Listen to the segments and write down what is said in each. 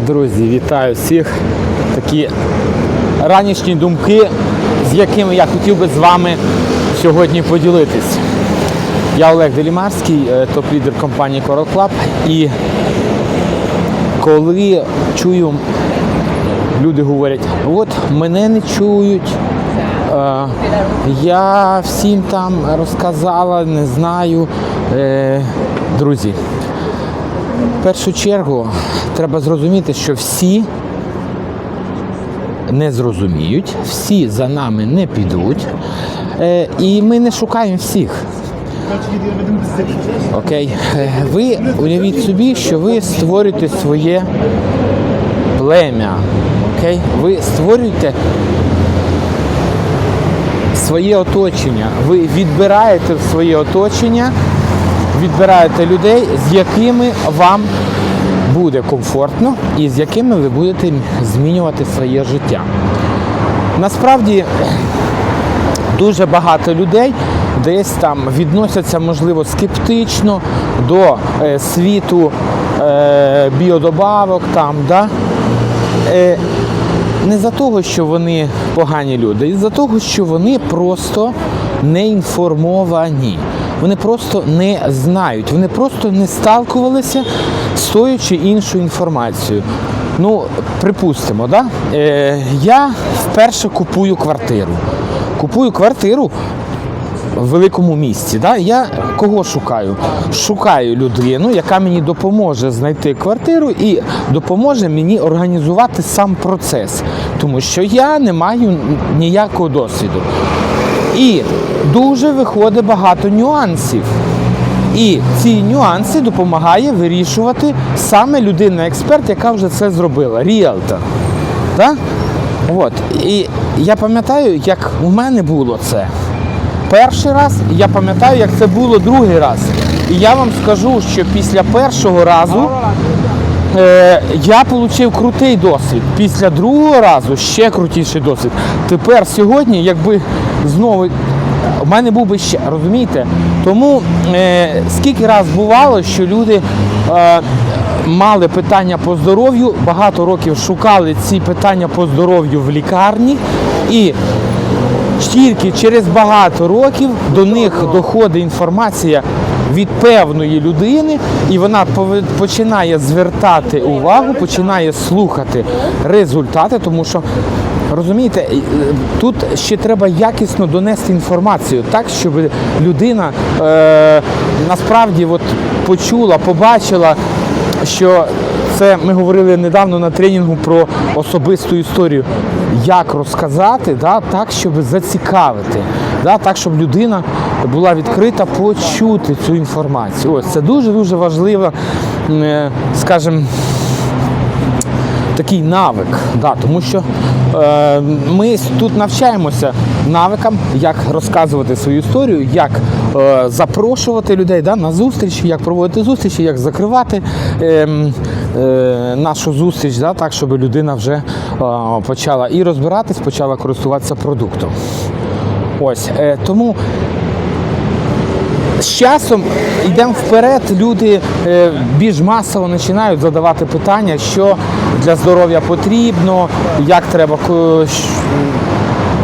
Друзі, вітаю всіх. Такі ранішні думки, з якими я хотів би з вами сьогодні поділитись. Я Олег Делімарський, е, топ-лідер компанії Coral Club. І коли чую, люди говорять, от мене не чують, е, я всім там розказала, не знаю. Е, Друзі, в першу чергу треба зрозуміти, що всі не зрозуміють, всі за нами не підуть, е, і ми не шукаємо всіх. Окей. Е, Ви уявіть собі, що ви створюєте своє плем'я. Окей? Ви створюєте своє оточення. Ви відбираєте своє оточення, відбираєте людей, з якими вам буде комфортно і з якими ви будете змінювати своє життя. Насправді дуже багато людей десь там відносяться, можливо, скептично до е, світу е, біодобавок, там, да? е, не за того, що вони погані люди, і за того, що вони просто не інформовані. Вони просто не знають, вони просто не сталкувалися з тою чи іншою інформацією. Ну, припустимо, да? е, я вперше купую квартиру. Купую квартиру в великому місті. Да? Я кого шукаю? Шукаю людину, яка мені допоможе знайти квартиру і допоможе мені організувати сам процес, тому що я не маю ніякого досвіду. І дуже виходить багато нюансів. І ці нюанси допомагає вирішувати саме людина-експерт, яка вже це зробила, ріелтор. Так? От. І я пам'ятаю, як у мене було це перший раз, я пам'ятаю, як це було другий раз. І я вам скажу, що після першого разу е, я отримав крутий досвід. Після другого разу ще крутіший досвід. Тепер сьогодні, якби знову у мене був би ще, розумієте? Тому е, скільки раз бувало, що люди е, мали питання по здоров'ю, багато років шукали ці питання по здоров'ю в лікарні і тільки через багато років до них доходить інформація від певної людини, і вона починає звертати увагу, починає слухати результати, тому що. Розумієте, е, тут ще треба якісно донести інформацію, так, щоб людина е, насправді от, почула, побачила, що це ми говорили недавно на тренінгу про особисту історію. Як розказати, да, так, щоб зацікавити, да, так, щоб людина була відкрита почути цю інформацію. Ось це дуже-дуже важливо, е, скажімо, такий навик, да, тому що е, ми тут навчаємося навикам, як розказувати свою історію, як е, запрошувати людей да, на зустрічі, як проводити зустрічі, як закривати е, е, нашу зустріч, да, так, щоб людина вже е, почала і розбиратись, почала користуватися продуктом. Ось е, тому з часом йдемо вперед, люди е, більш масово починають задавати питання, що для здоров'я потрібно, як треба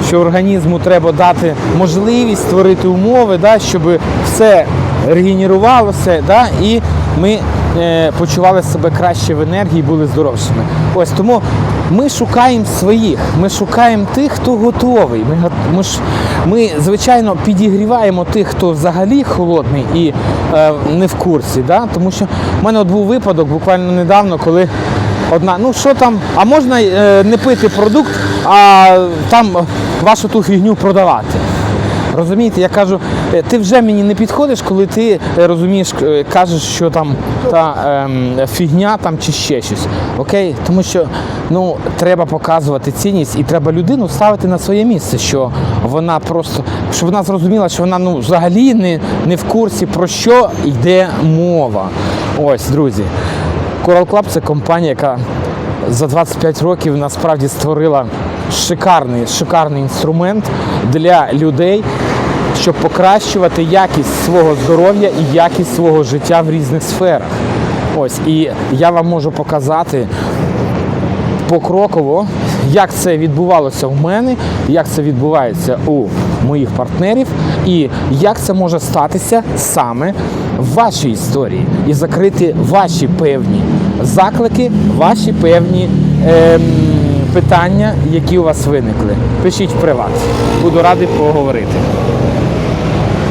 що організму треба дати можливість створити умови, да, щоб все регенерувалося, да, і ми е, почували себе краще в енергії, були здоровшими. Ось тому ми шукаємо своїх, ми шукаємо тих, хто готовий. Ми, ми, ж, ми звичайно, підігріваємо тих, хто взагалі холодний і е, не в курсі. Да? Тому що в мене от був випадок буквально недавно, коли одна, ну що там, а можна е, не пити продукт, а там вашу ту фігню продавати. Розумієте, я кажу, е, ти вже мені не підходиш, коли ти е, розумієш, е, кажеш, що там та ем, фігня там чи ще щось. Окей? Тому що ну, треба показувати цінність і треба людину ставити на своє місце, що вона просто, щоб вона зрозуміла, що вона ну, взагалі не, не в курсі про що йде мова. Ось, друзі. Coral Club це компанія, яка за 25 років насправді створила шикарний, шикарний інструмент для людей, щоб покращувати якість свого здоров'я і якість свого життя в різних сферах. Ось, і я вам можу показати покроково, як це відбувалося в мене, як це відбувається у моїх партнерів, і як це може статися саме в вашій історії і закрити ваші певні заклики, ваші певні ем, питання, які у вас виникли. Пишіть в приват. Буду радий поговорити.